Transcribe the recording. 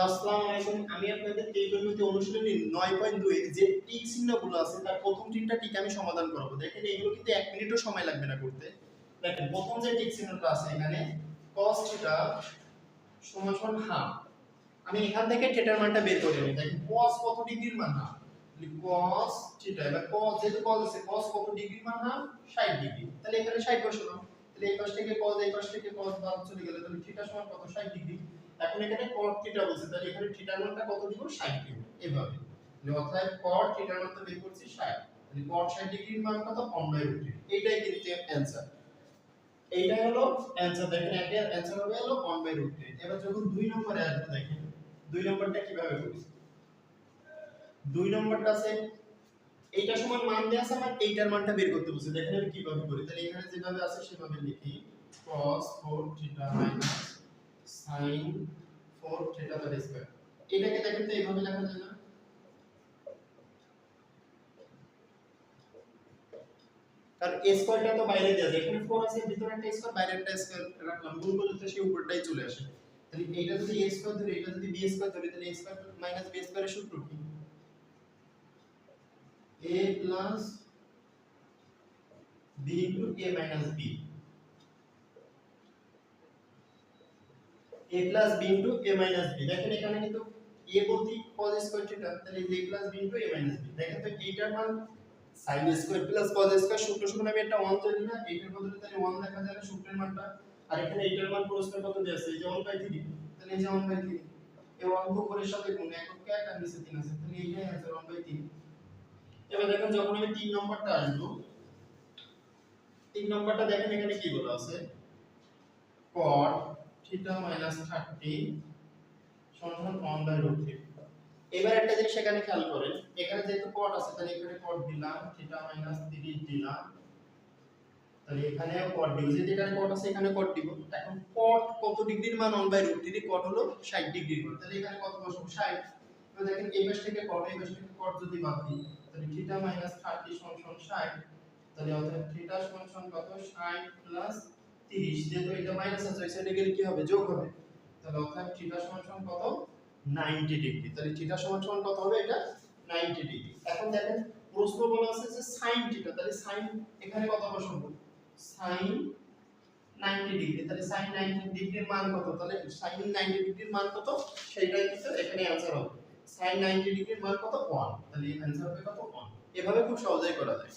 Hello, আসসালামু আলাইকুম। আমি আপনাদের ত্রিকোণমিতি অনুশীলনী নয় পয়েন্ট দুই যে টিক চিহ্নগুলো আছে, তার প্রথম তিনটা টিক আমি সমাধান করব। দেখেন এগুলো কিন্তু এক মিনিটও সময় লাগবে না করতে। দেখেন, প্রথম যে টিক চিহ্নটা আছে এখানে, cos থিটা সমান সমান হাফ। আমি এখান থেকে থিটার মানটা বের করে নিই। দেখেন, cos কত ডিগ্রির মান হাফ? cos থিটা এবার cos, যেহেতু cos আছে, cos কত ডিগ্রির মান হাফ? 60 ডিগ্রি। তাহলে এখানে 60 বসালাম। তাহলে এই পাশ থেকে cos, এই পাশ থেকে cos, বাদ চলে গেলে তাহলে থিটা সমান কত? 60 ডিগ্রি। এখন এখানে cot থিটা বলছে, তাহলে এখানে থিটার মানটা কত দিব? 60 দিব। এভাবে। তাহলে অর্থাৎ cot থিটার মানটা বের করছি 60 তাহলে cot 60 ডিগ্রির মান কত? 1 বাই রুট এইটাই কিন্তু অ্যানসার এইটা হলো অ্যানসার দেখেন একের অ্যানসার হবে হলো 1 বাই রুট এবার যখন দুই নম্বরে আসবে, দেখেন, দুই নম্বরটা কীভাবে করি দুই নম্বরটা আছে এইটা সমান মান দেয়া আছে আমার এইটার মানটা বের করতে বলছে। দেখেন আমি কীভাবে করি। তাহলে এখানে যেভাবে আছে, সেভাবে লিখি। cos 4 থিটা sin 4 থিটা তার স্কয়ার। এটাকে দেখেন তো এইভাবে লেখা যায় না? কারণ a স্কয়ারটা তো বাইরে দেয়া যায় এখানে 4 আছে, ভিতরে একটা স্কয়ার, বাইরে একটা স্কয়ার। রাখলাম গুণ করলে সেই উপরটাই চলে আসে। তাহলে এইটা যদি a স্কয়ার ধরে এটা যদি b স্কয়ার ধরে, তাহলে a স্কয়ার মাইনাস b স্কয়ারের সূত্র কি? a plus b a minus b a plus b into a minus b দেখেন এখানে কিন্তু এ বলতে কজ স্কোয়ার থিটা তাহলে এই যে A plus B into A দেখেন তো এইটার মান sine square plus cos square সূত্র সমান আমি একটা ওয়ান চলে না এইটার বদলে তাহলে ওয়ান দেখা যাবে সূত্রের মানটা। আর এখানে এইটার মান প্রশ্নে কত দেওয়া আছে? এই যে ওয়ান বাই থ্রি তাহলে এই যে ওয়ান বাই থ্রি এই ওয়ান উপরের সাথে গুণ একক এক আর নিচে তিন আছে? তাহলে এইটাই অ্যান্সার ওয়ান বাই থ্রি এবার দেখেন যখন আমি তিন নম্বরটা আসব, তিন নম্বরটা দেখেন এখানে কি বলা আছে? কট থিটা মাইনাস 30 সমান 1 বাই রুট 3 এবার একটা জিনিস এখানে খেয়াল করেন, এখানে যেহেতু cot আছে, তাহলে এখানে cot দিলাম থিটা মাইনাস 30 দিলাম। তাহলে এখানে cot দিব। যেহেতু এখানে cot আছে, এখানে cot দিব। এখন cot কত ডিগ্রির মান? 1 বাই রুট 3 cot হলো 60 ডিগ্রির মান। তাহলে এখানে কত বসাবো? 60 এবার দেখেন এই পাশ থেকে cot, এই পাশ থেকে cot যদি বাদ দিই, তাহলে থিটা মাইনাস 30 সমান সমান 60 তাহলে অর্থাৎ থিটা সমান সমান কত? 60 প্লাস 30 যেহেতু এটা মাইনাস আছে ওই সাইডে গেলে কি হবে যোগ হবে তাহলে অর্থাৎ থিটা সমান সমান কত 90 ডিগ্রি তাহলে থিটা সমান সমান কত হবে এটা 90 ডিগ্রি এখন দেখেন প্রশ্ন বলা আছে যে sin থিটা তাহলে sin এখানে কত বসাবো sin 90 ডিগ্রি তাহলে sin 90 ডিগ্রির মান কত তাহলে sin 90 ডিগ্রির মান কত সেটাই কিন্তু এখানে आंसर হবে sin 90 ডিগ্রির মান কত 1 তাহলে এর आंसर হবে কত 1 এভাবে খুব সহজেই করা যায়